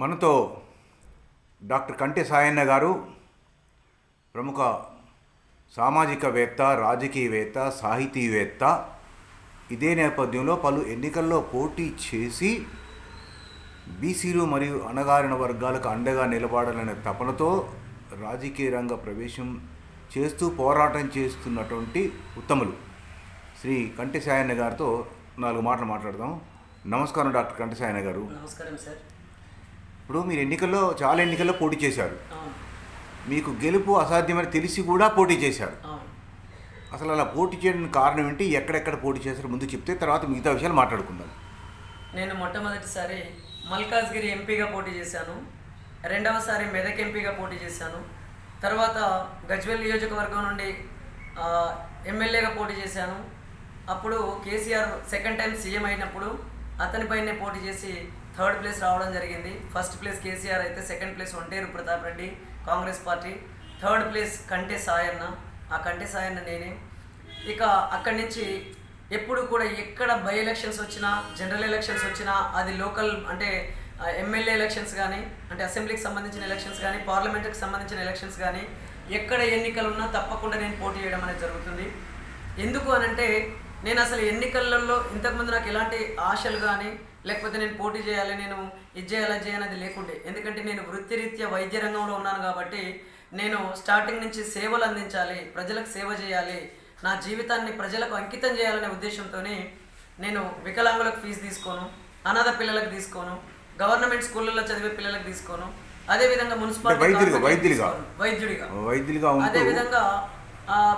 మనతో డాక్టర్ కంటి సాయన్న గారు ప్రముఖ సామాజికవేత్త రాజకీయవేత్త సాహితీవేత్త. ఇదే నేపథ్యంలో పలు ఎన్నికల్లో పోటీ చేసి బీసీలు మరియు అణగారిన వర్గాలకు అండగా నిలబడాలనే తపనతో రాజకీయ రంగ ప్రవేశం చేస్తూ పోరాటం చేస్తున్నటువంటి ఉత్తములు శ్రీ కంటి సాయన్న గారితో నాలుగు మాటలు మాట్లాడదాం. నమస్కారం డాక్టర్ కంటి సాయన్న గారు. నమస్కారం సార్. ఇప్పుడు మీరు ఎన్నికల్లో చాలా ఎన్నికల్లో పోటీ చేశారు. మీకు గెలుపు అసాధ్యమని తెలిసి కూడా పోటీ చేశారు. అసలు అలా పోటీ చేయడానికి కారణం ఏంటి? ఎక్కడెక్కడ పోటీ చేశారో? ముందు చెప్తే తర్వాత మిగతా విషయాలు మాట్లాడుకుందాం. నేను మొట్టమొదటిసారి మల్కాజ్గిరి ఎంపీగా పోటీ చేశాను. రెండవసారి మెదక్ ఎంపీగా పోటీ చేశాను. తర్వాత గజ్వెల్ నియోజకవర్గం నుండి ఎమ్మెల్యేగా పోటీ చేశాను. అప్పుడు కేసీఆర్ సెకండ్ టైం సీఎం అయినప్పుడు అతనిపైనే పోటీ చేసి థర్డ్ ప్లేస్ రావడం జరిగింది. ఫస్ట్ ప్లేస్ కేసీఆర్ అయితే second place Onteru Pratap Reddy Congress party. Third place కంటే సాయన్న. ఆ కంటే సాయన్న నేనే. ఇక అక్కడి నుంచి ఎప్పుడు కూడా ఎక్కడ బై ఎలక్షన్స్ వచ్చినా జనరల్ ఎలక్షన్స్ వచ్చినా అది లోకల్ అంటే ఎమ్మెల్యే ఎలక్షన్స్ కానీ అంటే అసెంబ్లీకి సంబంధించిన ఎలక్షన్స్ కానీ పార్లమెంట్కి సంబంధించిన ఎలక్షన్స్ కానీ ఎక్కడ ఎన్నికలు ఉన్నా తప్పకుండా నేను పోటీ చేయడం అనేది జరుగుతుంది. ఎందుకు అనంటే నేను అసలు ఎన్నికలలో ఇంతకుముందు నాకు ఎలాంటి ఆశలు కానీ లేకపోతే నేను పోటీ చేయాలి నేను ఇది చేయాలి అది చేయాలి అది లేకుండే. ఎందుకంటే నేను వృత్తిరీత్యా వైద్య రంగంలో ఉన్నాను కాబట్టి నేను స్టార్టింగ్ నుంచి సేవలు అందించాలి ప్రజలకు సేవ చేయాలి నా జీవితాన్ని ప్రజలకు అంకితం చేయాలనే ఉద్దేశంతోనే నేను వికలాంగులకు ఫీజు తీసుకోను అనాథ పిల్లలకు తీసుకోను గవర్నమెంట్ స్కూళ్ళలో చదివే పిల్లలకు తీసుకోను అదేవిధంగా మున్సిపాలిటీ. వైద్యుడిగా. వైద్యులుగా అదే ఉంటూ విధంగా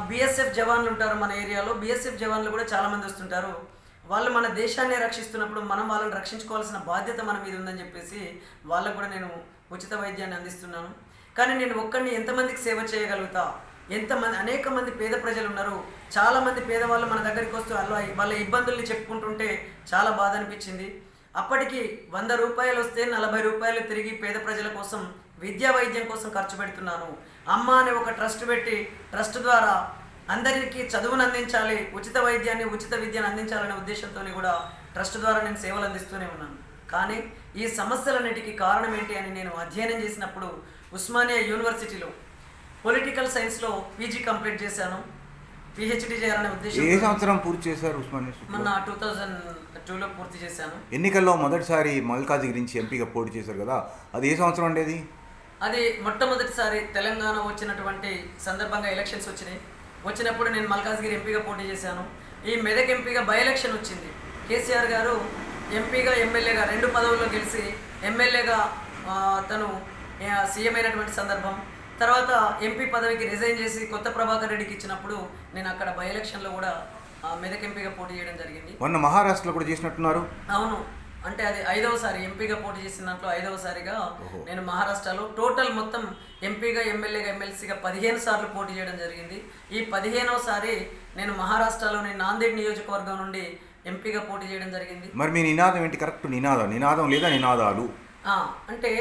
బిఎస్ఎఫ్ జవాన్లు ఉంటారు మన ఏరియాలో బిఎస్ఎఫ్ జవాన్లు కూడా చాలా మంది వస్తుంటారు. వాళ్ళు మన దేశాన్ని రక్షిస్తున్నప్పుడు మనం వాళ్ళని రక్షించుకోవాల్సిన బాధ్యత మన మీద ఉందని చెప్పేసి వాళ్ళకు కూడా నేను ఉచిత వైద్యాన్ని అందిస్తున్నాను. కానీ నేను ఒక్కడిని ఎంతమందికి సేవ చేయగలుగుతా? ఎంతమంది అనేక మంది పేద ప్రజలు ఉన్నారు. చాలామంది పేదవాళ్ళు మన దగ్గరికి వస్తూ వాళ్ళ వాళ్ళ ఇబ్బందుల్ని చెప్పుకుంటుంటే చాలా బాధ అనిపించింది. అప్పటికి వంద రూపాయలు వస్తే నలభై రూపాయలు తిరిగి పేద ప్రజల కోసం విద్యా వైద్యం కోసం ఖర్చు పెడుతున్నాను. అమ్మ అనే ఒక ట్రస్ట్ పెట్టి ట్రస్ట్ ద్వారా అందరికీ చదువును అందించాలి ఉచిత వైద్యాన్ని ఉచిత విద్యను అందించాలనే ఉద్దేశంతో కూడా ట్రస్ట్ ద్వారా నేను సేవలు అందిస్తూనే ఉన్నాను. కానీ ఈ సమస్యలన్నిటికీ కారణం ఏంటి అని నేను అధ్యయనం చేసినప్పుడు ఉస్మానియా యూనివర్సిటీలో పొలిటికల్ సైన్స్లో పీజీ కంప్లీట్ చేశాను. పిహెచ్డి చేయాలనే ఏ ఉద్దేశం సంవత్సరం పూర్తి చేశారు ఉస్మానియా? మొన్న టూ థౌజండ్ టూలో పూర్తి చేశాను. ఎన్నికల్లో మొదటిసారి మల్కాజిగిరి నుంచి ఎంపీగా పోటీ చేశారు కదా అది ఏ సంవత్సరం ఉండేది అది? మొట్టమొదటిసారి తెలంగాణ వచ్చినటువంటి సందర్భంగా ఎలక్షన్స్ వచ్చినాయి. వచ్చినప్పుడు నేను మల్కాజ్గిరి ఎంపీగా పోటీ చేశాను. ఈ మెదక్ ఎంపీగా బై ఎలక్షన్ వచ్చింది. కేసీఆర్ గారు ఎంపీగా ఎమ్మెల్యేగా రెండు పదవుల్లో గెలిచి ఎమ్మెల్యేగా తను సీఎం అయినటువంటి సందర్భం. తర్వాత ఎంపీ పదవికి రిజైన్ చేసి కొత్త ప్రభాకర్ రెడ్డికి ఇచ్చినప్పుడు నేను అక్కడ బై ఎలక్షన్లో కూడా మెదక్ ఎంపీగా పోటీ చేయడం జరిగింది. మొన్న మహారాష్ట్రలో కూడా చేసినట్టున్నారు. అవును. అంటే అది ఐదవసారి ఎంపీగా పోటీ చేసిన దాంట్లో ఐదవసారిగా నేను మహారాష్ట్రలో టోటల్ మొత్తం ఎంపీగా ఎమ్మెల్యేగా ఎమ్మెల్సీగా పదిహేను సార్లు పోటీ చేయడం జరిగింది. ఈ పదిహేనవసారి నేను మహారాష్ట్రలోని నాందేడ్ నియోజకవర్గం నుండి ఎంపీగా పోటీ చేయడం జరిగింది. మరి మీ నినాదం ఏంటి? కరెక్ట్ నినాదం. నినాదం లేదా నినాదాలు? అంటే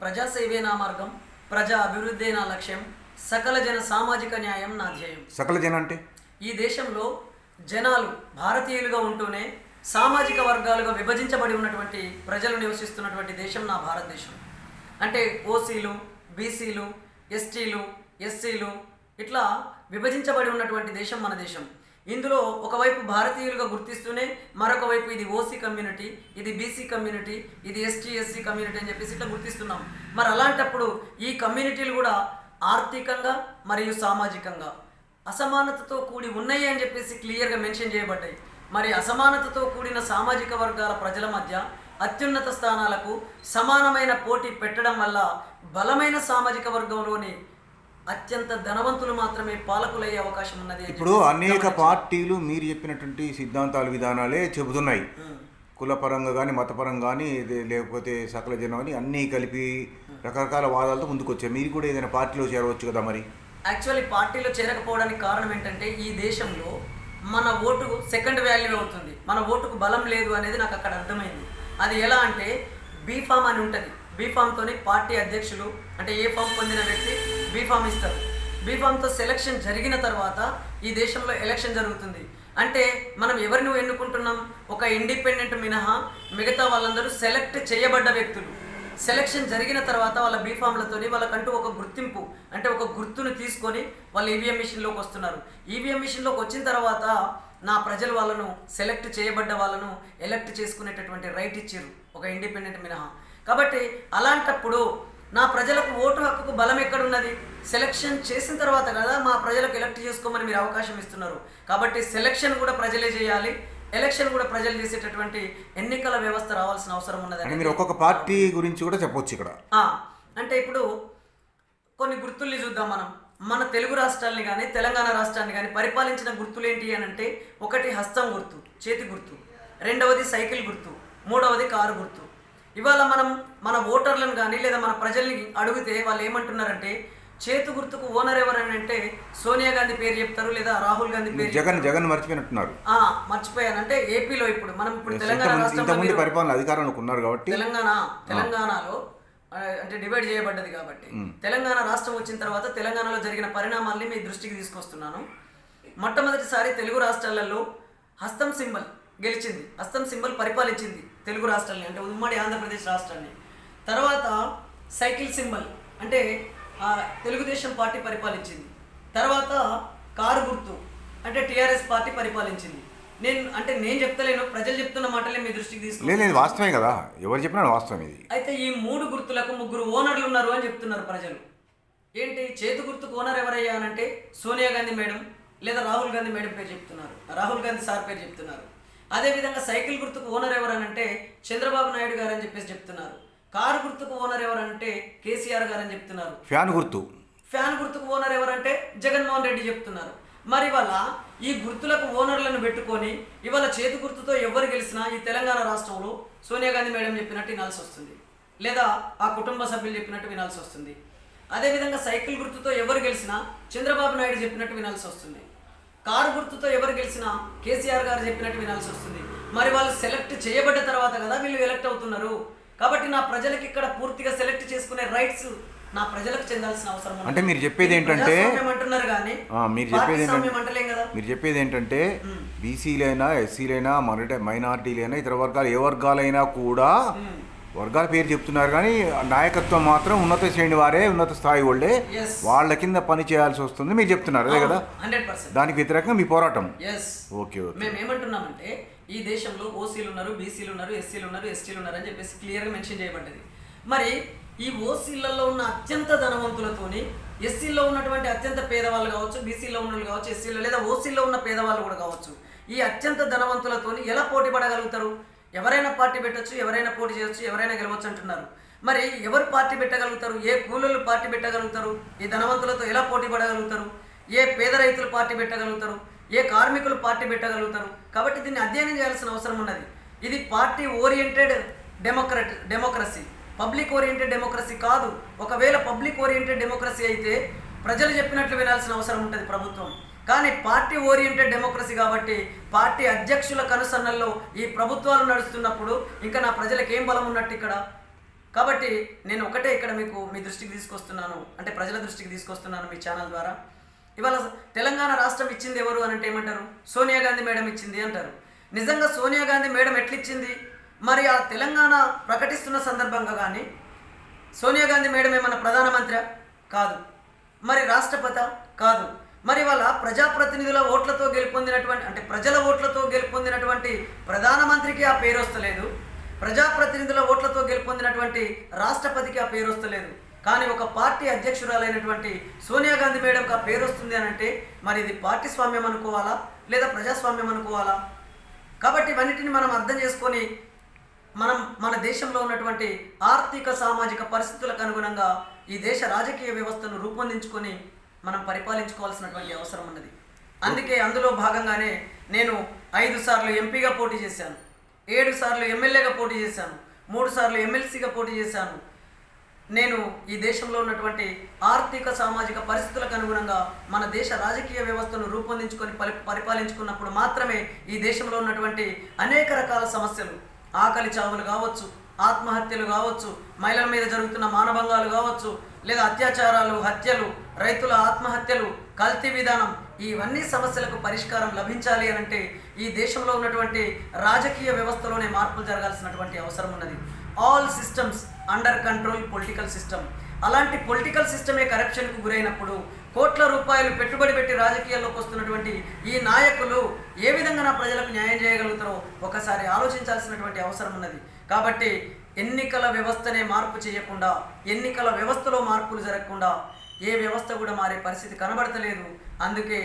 ప్రజాసేవే నా మార్గం ప్రజా అభివృద్ధి నా లక్ష్యం సకల జన సామాజిక న్యాయం నా ధ్యేయం. సకల జన అంటే? ఈ దేశంలో జనాలు భారతీయులుగా ఉంటూనే సామాజిక వర్గాలుగా విభజించబడి ఉన్నటువంటి ప్రజలు నివసిస్తున్నటువంటి దేశం నా భారతదేశం. అంటే ఓసీలు బీసీలు ఎస్టీలు ఎస్సీలు ఇట్లా విభజించబడి ఉన్నటువంటి దేశం మన దేశం. ఇందులో ఒకవైపు భారతీయులుగా గుర్తిస్తూనే మరొక వైపు ఇది ఓసీ కమ్యూనిటీ ఇది బీసీ కమ్యూనిటీ ఇది ఎస్టీ ఎస్సీ కమ్యూనిటీ అని చెప్పేసి ఇట్లా గుర్తిస్తున్నాం. మరి అలాంటప్పుడు ఈ కమ్యూనిటీలు కూడా ఆర్థికంగా మరియు సామాజికంగా అసమానతతో కూడి ఉన్నాయి అని చెప్పేసి క్లియర్గా మెన్షన్ చేయబడ్డాయి. మరి అసమానతతో కూడిన సామాజిక వర్గాల ప్రజల మధ్య అత్యున్నత స్థానాలకు సమానమైన పోటీ పెట్టడం వల్ల బలమైన సామాజిక వర్గంలోని అత్యంత ధనవంతులు మాత్రమే పాలకులయ్యే అవకాశం ఉన్నది ఇప్పుడు అనేక. పార్టీలు మీరు చెప్పినటువంటి సిద్ధాంతాలు విధానాలే చెబుతున్నాయి. కులపరంగా కానీ మతపరంగా కానీ లేకపోతే సకల జనం అని అన్నీ కలిపి రకరకాల వాదాలతో ముందుకు వచ్చాయి మీరు కూడా ఏదైనా పార్టీలో చేరవచ్చు కదా మరి యాక్చువల్లీ పార్టీలో చేరకపోవడానికి కారణం ఏంటంటే ఈ దేశంలో మన ఓటు సెకండ్ వాల్యూ అవుతుంది మన ఓటుకు బలం లేదు అనేది నాకు అక్కడ అర్థమైంది. అది ఎలా అంటే బీఫామ్ అని ఉంటుంది. బీఫామ్తోనే పార్టీ అధ్యక్షులు అంటే ఏ ఫామ్ పొందిన వ్యక్తి బీఫామ్ ఇస్తారు. బీఫామ్తో సెలక్షన్ జరిగిన తర్వాత ఈ దేశంలో ఎలక్షన్ జరుగుతుంది. అంటే మనం ఎవరిని ఎన్నుకుంటున్నాం? ఒక ఇండిపెండెంట్ మినహా మిగతా వాళ్ళందరూ సెలెక్ట్ చేయబడ్డ వ్యక్తులు. సెలక్షన్ జరిగిన తర్వాత వాళ్ళ బీఫామ్లతోని వాళ్ళకంటూ ఒక గుర్తింపు అంటే ఒక గుర్తును తీసుకొని వాళ్ళు ఈవీఎం మిషన్లోకి వస్తున్నారు. ఈవీఎం మిషన్లోకి వచ్చిన తర్వాత నా ప్రజలు వాళ్ళను సెలెక్ట్ చేయబడ్డ వాళ్ళను ఎలెక్ట్ చేసుకునేటటువంటి రైట్ ఇచ్చారు ఒక ఇండిపెండెంట్ మినహా. కాబట్టి అలాంటప్పుడు నా ప్రజలకు ఓటు హక్కుకు బలం ఎక్కడున్నది? సెలక్షన్ చేసిన తర్వాత కదా మా ప్రజలకు ఎలక్ట్ చేసుకోమని మీరు అవకాశం ఇస్తున్నారు. కాబట్టి సెలక్షన్ కూడా ప్రజలే చేయాలి. ఎలక్షన్ కూడా ప్రజలు చేసేటటువంటి ఎన్నికల వ్యవస్థ రావాల్సిన అవసరం ఉన్నది మీరు ఒక్కొక్క పార్టీ గురించి కూడా చెప్పొచ్చు ఇక్కడ. అంటే ఇప్పుడు కొన్ని గుర్తుల్ని చూద్దాం మనం. మన తెలుగు రాష్ట్రాల్ని కానీ తెలంగాణ రాష్ట్రాన్ని కానీ పరిపాలించిన గుర్తులు ఏంటి అని అంటే ఒకటి హస్తం గుర్తు చేతి గుర్తు. రెండవది సైకిల్ గుర్తు. మూడవది కారు గుర్తు. ఇవాళ మనం మన ఓటర్లను కానీ లేదా మన ప్రజల్ని అడిగితే వాళ్ళు ఏమంటున్నారంటే చేతు గుర్తుకు ఓనర్ ఎవరని అంటే సోనియా గాంధీ పేరు చెప్తారు లేదా రాహుల్ గాంధీ పేరు జగన్ జగన్ మర్చిపోయినట్టున్నారు. ఆ, మర్చిపోయాను. అంటే ఏపీలో ఇప్పుడు మనం ఇప్పుడు తెలంగాణ రాష్ట్రంలో పరిపాలన అధికారంలోకి ఉన్నారు కాబట్టి తెలంగాణ తెలంగాణలో అంటే డివైడ్ చేయబడ్డది కాబట్టి తెలంగాణ రాష్ట్రం వచ్చిన తర్వాత తెలంగాణలో జరిగిన పరిణామాల్ని మీ దృష్టికి తీసుకొస్తున్నాను. మొట్టమొదటిసారి తెలుగు రాష్ట్రాలలో హస్తం సింబల్ గెలిచింది. హస్తం సింబల్ పరిపాలించింది తెలుగు రాష్ట్రాల్ని అంటే ఉమ్మడి ఆంధ్రప్రదేశ్ రాష్ట్రాన్ని. తర్వాత సైకిల్ సింబల్ అంటే తెలుగుదేశం పార్టీ పరిపాలించింది. తర్వాత కారు గుర్తు అంటే టీఆర్ఎస్ పార్టీ పరిపాలించింది. నేను అంటే నేను చెప్తలేను ప్రజలు చెప్తున్న మాటలే మీ దృష్టికి తీసుకు లేదు వాస్తవమే కదా. ఎవరు చెప్పినా వాస్తవం ఇది. అయితే ఈ మూడు గుర్తులకు ముగ్గురు ఓనర్లు ఉన్నారు అని చెప్తున్నారు ప్రజలు. ఏంటి చేతి గుర్తుకు ఓనర్ ఎవరయ్యా అని అంటే సోనియా గాంధీ మేడం లేదా రాహుల్ గాంధీ మేడం పేరు చెప్తున్నారు. రాహుల్ గాంధీ సార్ పేరు చెప్తున్నారు. అదేవిధంగా సైకిల్ గుర్తుకు ఓనర్ ఎవరనంటే చంద్రబాబు నాయుడు గారు అని చెప్పేసి చెప్తున్నారు. కారు గుర్తుకు ఓనర్ ఎవరంటే కేసీఆర్ గారు అని చెప్తున్నారు. ఫ్యాన్ గుర్తు. ఫ్యాన్ గుర్తుకు ఓనర్ ఎవరంటే జగన్మోహన్ రెడ్డి చెప్తున్నారు. మరి ఇవాళ ఈ గుర్తులకు ఓనర్లను పెట్టుకొని ఇవాళ చేతి గుర్తుతో ఎవరు గెలిచినా ఈ తెలంగాణ రాష్ట్రంలో సోనియా గాంధీ మేడం చెప్పినట్టు వినాల్సి వస్తుంది. లేదా ఆ కుటుంబ సభ్యులు చెప్పినట్టు వినాల్సి వస్తుంది. అదేవిధంగా సైకిల్ గుర్తుతో ఎవరు గెలిచినా చంద్రబాబు నాయుడు చెప్పినట్టు వినాల్సి వస్తుంది. కారు గుర్తుతో ఎవరు గెలిచినా కేసీఆర్ గారు చెప్పినట్టు వినాల్సి వస్తుంది. మరి వాళ్ళు సెలెక్ట్ చేయబడ్డ తర్వాత కదా వీళ్ళు ఎలక్ట్ అవుతున్నారు? కాబట్టి నా ప్రజలకు ఇక్కడ పూర్తిగా సెలెక్ట్ చేసుకునే రైట్స్ నా ప్రజలకు చెందాల్సిన అవసరం. అంటే మీరు చెప్పేది ఏంటంటే- అంటున్నారు కానీ మీరు చెప్పేది ఏంటంటే మీరు చెప్పేది ఏంటంటే బీసీలైనా ఎస్సీలైనా మరట మైనార్టీలైనా ఇతర వర్గాలు ఏ వర్గాలైనా కూడా వర్గాల పేరు చెప్తున్నారు కానీ నాయకత్వం మాత్రం ఉన్నత శ్రేణి వారే ఉన్నత స్థాయి వాళ్ళే. వాళ్ళ కింద పని చేయాల్సి వస్తుంది మీరు చెప్తున్నారు అదే కదా? దానికి వ్యతిరేకంగా మీ పోరాటం. Okay okay. మేము ఏమంటున్నామంటే ఈ దేశంలో ఓసీలు ఉన్నారు బీసీలు ఉన్నారు ఎస్సీలు ఉన్నారు ఎస్టీలు ఉన్నారు అని చెప్పేసి క్లియర్గా మెన్షన్ చేయబడ్డది. మరి ఈ ఓసీలలో ఉన్న అత్యంత ధనవంతులతోని ఎస్సీలో ఉన్నటువంటి అత్యంత పేదవాళ్ళు కావచ్చు బీసీలో ఉన్న వాళ్ళు కావచ్చు ఎస్సీలో లేదా ఓసీలో ఉన్న పేదవాళ్ళు కూడా కావచ్చు ఈ అత్యంత ధనవంతులతోని ఎలా పోటీ పడగలుగుతారు? ఎవరైనా పార్టీ పెట్టొచ్చు ఎవరైనా పోటీ చేయొచ్చు ఎవరైనా గెలవచ్చు అంటున్నారు. మరి ఎవరు పార్టీ పెట్టగలుగుతారు? ఏ కూలీలు పార్టీ పెట్టగలుగుతారు? ఈ ధనవంతులతో ఎలా పోటీ పడగలుగుతారు? ఏ పేద రైతులు పార్టీ పెట్టగలుగుతారు? ఏ కార్మికులు పార్టీ పెట్టగలుగుతారు? కాబట్టి దీన్ని అధ్యయనం చేయాల్సిన అవసరం ఉన్నది. ఇది party oriented democrat democracy. Public oriented democracy కాదు. ఒకవేళ పబ్లిక్ ఓరియంటెడ్ డెమోక్రసీ అయితే ప్రజలు చెప్పినట్లు వినాల్సిన అవసరం ఉంటుంది ప్రభుత్వం. కానీ పార్టీ ఓరియంటెడ్ డెమోక్రసీ కాబట్టి పార్టీ అధ్యక్షుల కనుసన్నల్లో ఈ ప్రభుత్వాలు నడుస్తున్నప్పుడు ఇంకా నా ప్రజలకు ఏం బలం ఉన్నట్టు ఇక్కడ? కాబట్టి నేను ఒకటే ఇక్కడ మీకు మీ దృష్టికి తీసుకొస్తున్నాను. అంటే ప్రజల దృష్టికి తీసుకొస్తున్నాను మీ ఛానల్ ద్వారా. ఇవాళ తెలంగాణ రాష్ట్రం ఇచ్చింది ఎవరు అని అంటే ఏమంటారు? సోనియా గాంధీ మేడం ఇచ్చింది అంటారు. నిజంగా సోనియా గాంధీ మేడం ఎట్లిచ్చింది? మరి ఆ తెలంగాణ ప్రకటిస్తున్న సందర్భంగా కానీ సోనియా గాంధీ మేడం ఏమన్నా ప్రధానమంత్రి కాదు. మరి రాష్ట్రపత కాదు. మరి వాళ్ళ ప్రజాప్రతినిధుల ఓట్లతో గెలుపొందినటువంటి అంటే ప్రజల ఓట్లతో గెలుపొందినటువంటి ప్రధానమంత్రికి ఆ పేరు వస్తలేదు. ప్రజాప్రతినిధుల ఓట్లతో గెలుపొందినటువంటి రాష్ట్రపతికి ఆ పేరు వస్తలేదు. కానీ ఒక పార్టీ అధ్యక్షురాలైనటువంటి సోనియా గాంధీ మేడంకి ఆ పేరు వస్తుంది అని అంటే మరి ఇది పార్టీ స్వామ్యం అనుకోవాలా? లేదా ప్రజాస్వామ్యం అనుకోవాలా? కాబట్టి ఇవన్నిటిని మనం అర్థం చేసుకొని మనం మన దేశంలో ఉన్నటువంటి ఆర్థిక సామాజిక పరిస్థితులకు అనుగుణంగా ఈ దేశ రాజకీయ వ్యవస్థను రూపొందించుకొని మనం పరిపాలించుకోవాల్సినటువంటి అవసరం ఉన్నది. అందుకే అందులో భాగంగానే నేను ఐదు సార్లు ఎంపీగా పోటీ చేశాను. ఏడు సార్లు ఎమ్మెల్యేగా పోటీ చేశాను. మూడు సార్లు ఎమ్మెల్సీగా పోటీ చేశాను. నేను ఈ దేశంలో ఉన్నటువంటి ఆర్థిక సామాజిక పరిస్థితులకు అనుగుణంగా మన దేశ రాజకీయ వ్యవస్థను రూపొందించుకొని పరి పరిపాలించుకున్నప్పుడు మాత్రమే ఈ దేశంలో ఉన్నటువంటి అనేక రకాల సమస్యలు ఆకలి చావులు కావచ్చు ఆత్మహత్యలు కావచ్చు మహిళల మీద జరుగుతున్న మానభంగాలు కావచ్చు లేదా అత్యాచారాలు హత్యలు రైతుల ఆత్మహత్యలు కల్తీ విధానం ఇవన్నీ సమస్యలకు పరిష్కారం లభించాలి అని అంటే ఈ దేశంలో ఉన్నటువంటి రాజకీయ వ్యవస్థలోనే మార్పులు జరగాల్సినటువంటి అవసరం ఉన్నది. All systems under control political system అలాంటి పొలిటికల్ సిస్టమే కరప్షన్కు గురైనప్పుడు కోట్ల రూపాయలు పెట్టుబడి పెట్టి రాజకీయాల్లోకి వస్తున్నటువంటి ఈ నాయకులు ఏ విధంగా నా ప్రజలకు న్యాయం చేయగలుగుతారో ఒకసారి ఆలోచించాల్సినటువంటి అవసరం ఉన్నది. కాబట్టి ఎన్నికల వ్యవస్థనే మార్పు చేయకుండా ఎన్నికల వ్యవస్థలో మార్పులు జరగకుండా ఏ వ్యవస్థ కూడా మారే పరిస్థితి కనబడతలేదు. అందుకే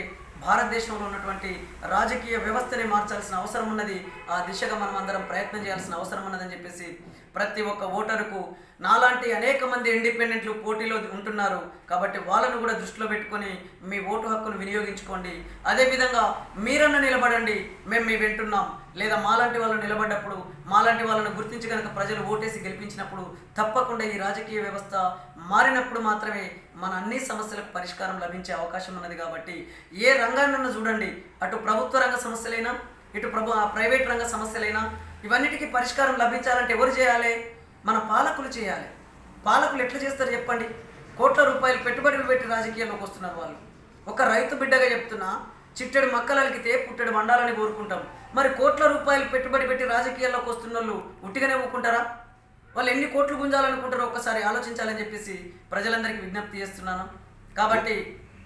భారతదేశంలో ఉన్నటువంటి రాజకీయ వ్యవస్థని మార్చాల్సిన అవసరం ఉన్నది. ఆ దిశగా మనం అందరం ప్రయత్నం చేయాల్సిన అవసరం ఉన్నదని చెప్పేసి ప్రతి ఒక్క ఓటరుకు నాలాంటి అనేక మంది ఇండిపెండెంట్లు పోటీలో ఉంటున్నారు. కాబట్టి వాళ్ళను కూడా దృష్టిలో పెట్టుకొని మీ ఓటు హక్కును వినియోగించుకోండి. అదేవిధంగా మీరన్న నిలబడండి. మేము మీ వింటున్నాం. లేదా మాలాంటి వాళ్ళు నిలబడ్డప్పుడు మాలాంటి వాళ్ళను గుర్తించి కనుక ప్రజలు ఓటేసి గెలిపించినప్పుడు తప్పకుండా ఈ రాజకీయ వ్యవస్థ మారినప్పుడు మాత్రమే మన అన్ని సమస్యలకు పరిష్కారం లభించే అవకాశం ఉన్నది కాబట్టి ఏ రంగాన్నన్నా చూడండి. అటు ప్రభుత్వ రంగ సమస్యలైనా ఇటు ప్రభు ఆ ప్రైవేట్ రంగ సమస్యలైనా ఇవన్నిటికీ పరిష్కారం లభించాలంటే ఎవరు చేయాలి? మన పాలకులు చేయాలి. పాలకులు ఎట్లా చేస్తారు చెప్పండి? కోట్ల రూపాయలు పెట్టుబడులు పెట్టి రాజకీయాల్లోకి వస్తున్నారు వాళ్ళు. ఒక రైతు బిడ్డగా చెప్తున్నా చిట్టెడు మక్కలు అలికితే పుట్టెడు మండాలని కోరుకుంటాం. మరి కోట్ల రూపాయలు పెట్టుబడి పెట్టి రాజకీయాల్లోకి వస్తున్న వాళ్ళు ఉట్టిగానే ఒప్పుకుంటారా వాళ్ళు ఎన్ని కోట్లు గుంజాలనుకుంటారో ఒక్కసారి ఆలోచించాలని చెప్పేసి ప్రజలందరికీ విజ్ఞప్తి చేస్తున్నాను. కాబట్టి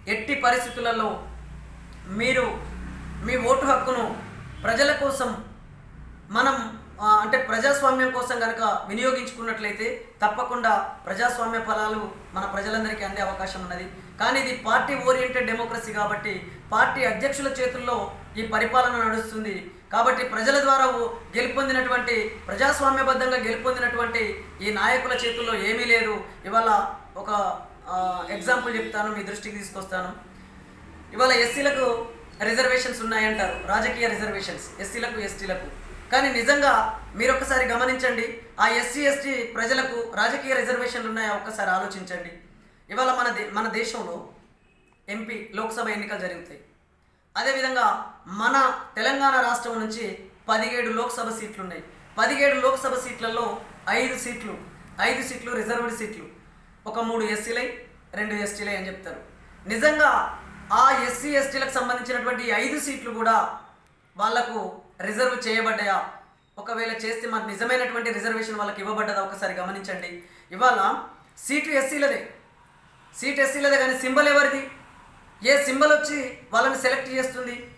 ఎట్టి పరిస్థితులలో మీరు మీ ఓటు హక్కును ప్రజల కోసం మనం అంటే ప్రజాస్వామ్యం కోసం కనుక వినియోగించుకున్నట్లయితే తప్పకుండా ప్రజాస్వామ్య ఫలాలు మన ప్రజలందరికీ అందే అవకాశం ఉన్నది. కానీ ఇది పార్టీ ఓరియంటెడ్ డెమోక్రసీ కాబట్టి పార్టీ అధ్యక్షుల చేతుల్లో ఈ పరిపాలన నడుస్తుంది. కాబట్టి ప్రజల ద్వారా గెలుపొందినటువంటి ప్రజాస్వామ్యబద్ధంగా గెలుపొందినటువంటి ఈ నాయకుల చేతుల్లో ఏమీ లేదు. ఇవాళ ఒక ఎగ్జాంపుల్ చెప్తాను మీ దృష్టికి తీసుకొస్తాను. ఇవాళ ఎస్సీలకు రిజర్వేషన్స్ ఉన్నాయంటారు. రాజకీయ రిజర్వేషన్స్ ఎస్సీలకు ఎస్టీలకు. కానీ నిజంగా మీరు ఒకసారి గమనించండి ఆ ఎస్సీ ఎస్టీ ప్రజలకు రాజకీయ రిజర్వేషన్లు ఉన్నాయా? ఒక్కసారి ఆలోచించండి. ఇవాళ మన దే మన దేశంలో ఎంపీ లోక్సభ ఎన్నికలు జరుగుతాయి. అదేవిధంగా మన తెలంగాణ రాష్ట్రం నుంచి పదిహేడు లోక్సభ సీట్లు ఉన్నాయి పదిహేడు లోక్సభ సీట్లలో ఐదు సీట్లు ఐదు సీట్లు రిజర్వ్డ్ సీట్లు. ఒక మూడు ఎస్సీలై రెండు ఎస్టీలై అని చెప్తారు. నిజంగా ఆ ఎస్సీ ఎస్టీలకు సంబంధించినటువంటి ఐదు సీట్లు కూడా వాళ్ళకు రిజర్వ్ చేయబడ్డాయా? ఒకవేళ చేస్తే మాకు నిజమైనటువంటి రిజర్వేషన్ వాళ్ళకి ఇవ్వబడ్డదా? ఒకసారి గమనించండి. ఇవాళ సీటు ఎస్సీలదే. సీట్ ఎస్సీలదే కానీ సింబల్ ఎవరిది? ఏ సింబల్ వచ్చి వాళ్ళని సెలెక్ట్ చేస్తుంది?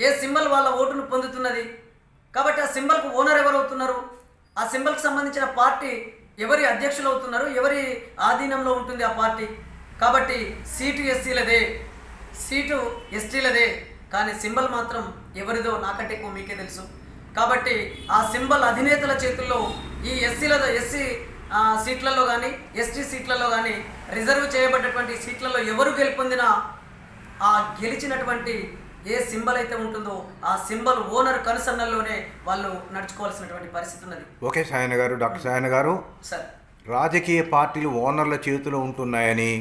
ఏ సింబల్ వాళ్ళ ఓటును పొందుతున్నది? కాబట్టి ఆ సింబల్కు ఓనర్ ఎవరు అవుతున్నారు ఆ సింబల్కి సంబంధించిన పార్టీ ఎవరి అధ్యక్షులు అవుతున్నారు ఎవరి ఆధీనంలో ఉంటుంది ఆ పార్టీ? కాబట్టి సీటు ఎస్సీలదే. సీటు ఎస్టీలదే. కానీ సింబల్ మాత్రం ఎవరిదో నాకంటే ఎక్కువ మీకే తెలుసు. కాబట్టి ఆ సింబల్ అధినేతల చేతుల్లో ఈ ఎస్సీల ఎస్సీ సీట్లలో కానీ ఎస్టీ సీట్లలో కానీ రిజర్వ్ చేయబడ్డటువంటి సీట్లలో ఎవరు గెలుపొందినా ఆ గెలిచినటువంటి ఏ సింబల్ అయితే ఉంటుందో ఆ సింబల్ ఓనర్ కనుసన్నల్లోనే వాళ్ళు నడుచుకోవాల్సినటువంటి పరిస్థితి ఉన్నది. ఓకే సాయన గారు డాక్టర్ సాయన గారు. సార్. రాజకీయ పార్టీలు ఓనర్ల చేతిలో ఉంటున్నాయని.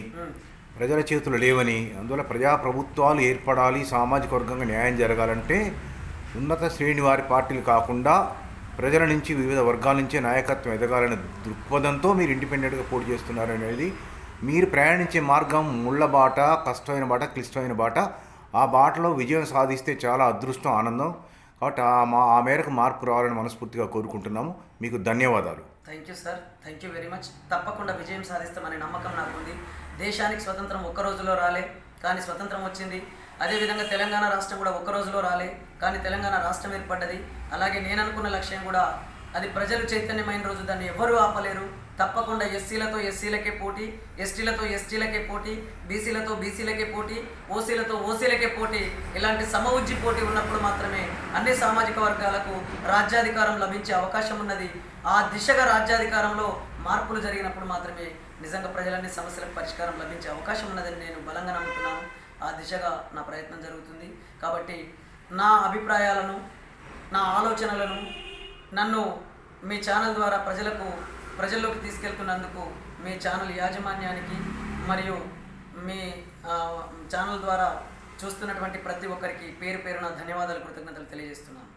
ప్రజల చేతులు లేవని అందువల్ల ప్రజా ప్రభుత్వాలు ఏర్పడాలి సామాజిక వర్గంగా న్యాయం జరగాలంటే ఉన్నత శ్రేణి వారి పార్టీలు కాకుండా ప్రజల నుంచి వివిధ వర్గాల నుంచే నాయకత్వం ఎదగాలనే దృక్పథంతో మీరు ఇండిపెండెంట్గా పోటీ చేస్తున్నారు అనేది మీరు ప్రయాణించే మార్గం ముళ్ళ బాట కష్టమైన బాట క్లిష్టమైన బాట. ఆ బాటలో విజయం సాధిస్తే చాలా అదృష్టం ఆనందం. కాబట్టి ఆ మా ఆ మేరకు మార్పు రావాలని మనస్ఫూర్తిగా కోరుకుంటున్నాము. మీకు ధన్యవాదాలు. Thank you sir thank you very much తప్పకుండా విజయం సాధిస్తామనే నమ్మకం నాకుంది. దేశానికి స్వతంత్రం ఒక్క రోజులో రాలే కానీ స్వతంత్రం వచ్చింది. అదేవిధంగా తెలంగాణ రాష్ట్రం కూడా ఒక్క రోజులో రాలే కానీ తెలంగాణ రాష్ట్రం ఏర్పడ్డది. అలాగే నేను అనుకున్న లక్ష్యం కూడా అది ప్రజలు చైతన్యమైన రోజు దాన్ని ఎవరు ఆపలేరు. తప్పకుండా ఎస్సీలతో ఎస్సీలకే పోటీ ఎస్టీలతో ఎస్టీలకే పోటీ బీసీలతో బీసీలకే పోటీ ఓసీలతో ఓసీలకే పోటీ ఇలాంటి సమవుజ్జి పోటీ ఉన్నప్పుడు మాత్రమే అన్ని సామాజిక వర్గాలకు రాజ్యాధికారం లభించే అవకాశం ఉన్నది. ఆ దిశగా రాజ్యాధికారంలో మార్పులు జరిగినప్పుడు మాత్రమే నిజంగా ప్రజలన్నీ సమస్యలకు పరిష్కారం లభించే అవకాశం ఉన్నదని నేను బలంగా నమ్ముతున్నాను. ఆ దిశగా నా ప్రయత్నం జరుగుతుంది. కాబట్టి నా అభిప్రాయాలను నా ఆలోచనలను నన్ను మీ ఛానల్ ద్వారా ప్రజలకు ప్రజల్లోకి తీసుకెళ్తున్నందుకు మీ ఛానల్ యాజమాన్యానికి మరియు మీ ఛానల్ ద్వారా చూస్తున్నటువంటి ప్రతి ఒక్కరికి పేరు పేరున ధన్యవాదాలు కృతజ్ఞతలు తెలియజేస్తున్నాను.